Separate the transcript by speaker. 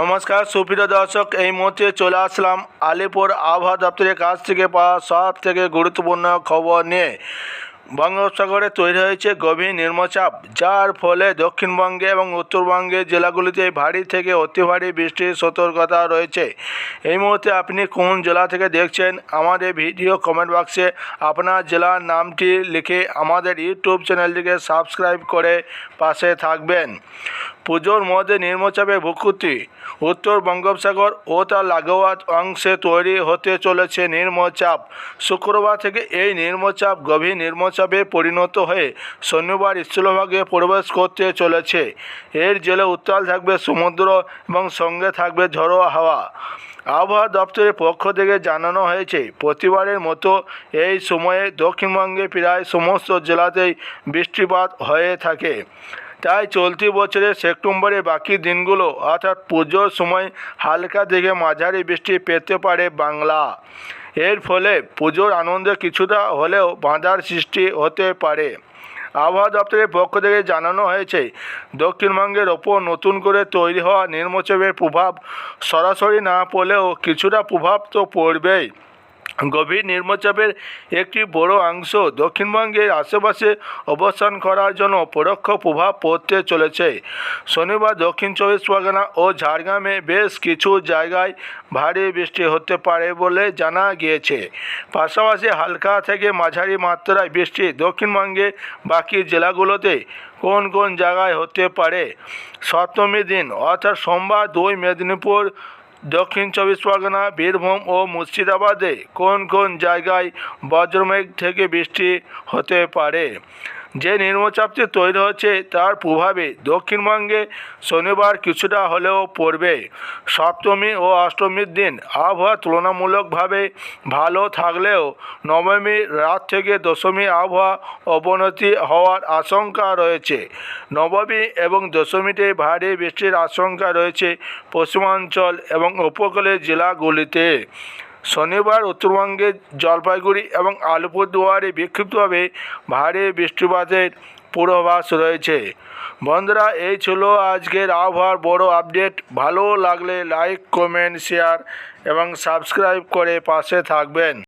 Speaker 1: নমস্কার, সুপ্রিয় দর্শক, এই মুহূর্তে চলে আসলাম আলিপুর আবহাওয়া দপ্তরের কাছ থেকে পাওয়া সব থেকে গুরুত্বপূর্ণ খবর নিয়ে। বঙ্গোপসাগরে তৈরি হয়েছে গভীর নিম্নচাপ, যার ফলে দক্ষিণবঙ্গে এবং উত্তরবঙ্গের জেলাগুলিতে ভারী থেকে অতি ভারী বৃষ্টির সতর্কতা রয়েছে। এই মুহূর্তে আপনি কোন জেলা থেকে দেখছেন আমাদের ভিডিও কমেন্ট বক্সে আপনার জেলার নামটি লিখে আমাদের ইউটিউব চ্যানেলটিকে সাবস্ক্রাইব করে পাশে থাকবেন। পুজোর মধ্যে নিম্নচাপে ভূকুতি। উত্তর বঙ্গোপসাগর ও তার লাগোয়া অংশে তৈরি হতে চলেছে নিম্নচাপ। শুক্রবার থেকে এই নিম্নচাপ গভীর নিম্নচাপে পরিণত হয়ে শনিবার স্থলভাগে প্রবেশ করতে চলেছে। এর জেলে উত্তাল থাকবে সমুদ্র এবং সঙ্গে থাকবে ঝড়ো হাওয়া। আবহাওয়া দপ্তরের পক্ষ থেকে জানানো হয়েছে, প্রতিবারের মতো এই সময়ে দক্ষিণবঙ্গে প্রায় সমস্ত জেলাতেই বৃষ্টিপাত হয়ে থাকে। তাই চলতি বছরের সেপ্টেম্বরে বাকি দিনগুলো, অর্থাৎ পুজোর সময়, হালকা থেকে মাঝারি বৃষ্টি পেতে পারে বাংলা। এর ফলে পুজোর আনন্দে কিছুটা হলেও বাঁধার সৃষ্টি হতে পারে। আবহাওয়া দপ্তরের পক্ষ থেকে জানানো হয়েছে, দক্ষিণবঙ্গের ওপর নতুন করে তৈরি হওয়া নিম্নচাপের প্রভাব সরাসরি না পড়লেও কিছুটা প্রভাব তো পড়বেই। গভীর নিম্নচাপের একটি বড় অংশ দক্ষিণবঙ্গের আশেপাশে অবস্থান করার জন্য পরোক্ষ প্রভাব পড়তে চলেছে। শনিবার দক্ষিণ চব্বিশ পরগনা ও ঝাড়গ্রামে বেশ কিছু জায়গায় ভারী বৃষ্টি হতে পারে বলে জানা গিয়েছে। পাশাপাশি হালকা থেকে মাঝারি মাত্রায় বৃষ্টি দক্ষিণবঙ্গে বাকি জেলাগুলোতে কোন কোন জায়গায় হতে পারে? সপ্তমী দিন, অর্থাৎ সোমবার দুই মেদিনীপুর দক্ষিণ চব্বিশ পরগনা বীরভূম ও মুর্শিদাবাদে কোন কোন জায়গায় বজ্রমেঘ থেকে বৃষ্টি হতে পারে? যে নিম্নচাপটি তৈরি হচ্ছে তার প্রভাবে দক্ষিণবঙ্গে শনিবার কিছুটা হলেও পড়বে। সপ্তমী ও অষ্টমীর দিন আবহাওয়া তুলনামূলকভাবে ভালো থাকলেও নবমীর রাত থেকে দশমী আবহাওয়া অবনতি হওয়ার আশঙ্কা রয়েছে। নবমী এবং দশমীতে ভারী বৃষ্টির আশঙ্কা রয়েছে পশ্চিমাঞ্চল এবং উপকূলের জেলাগুলিতে। শনিবার উত্তরবঙ্গের জলপাইগুড়ি এবং আলিপুরদুয়ারে বিক্ষিপ্তভাবে ভারী বৃষ্টিপাতের পূর্বাভাস রয়েছে। বন্ধুরা, এই ছিল আজকের আবহাওয়ার বড় আপডেট। ভালো লাগলে লাইক, কমেন্ট, শেয়ার এবং সাবস্ক্রাইব করে পাশে থাকবেন।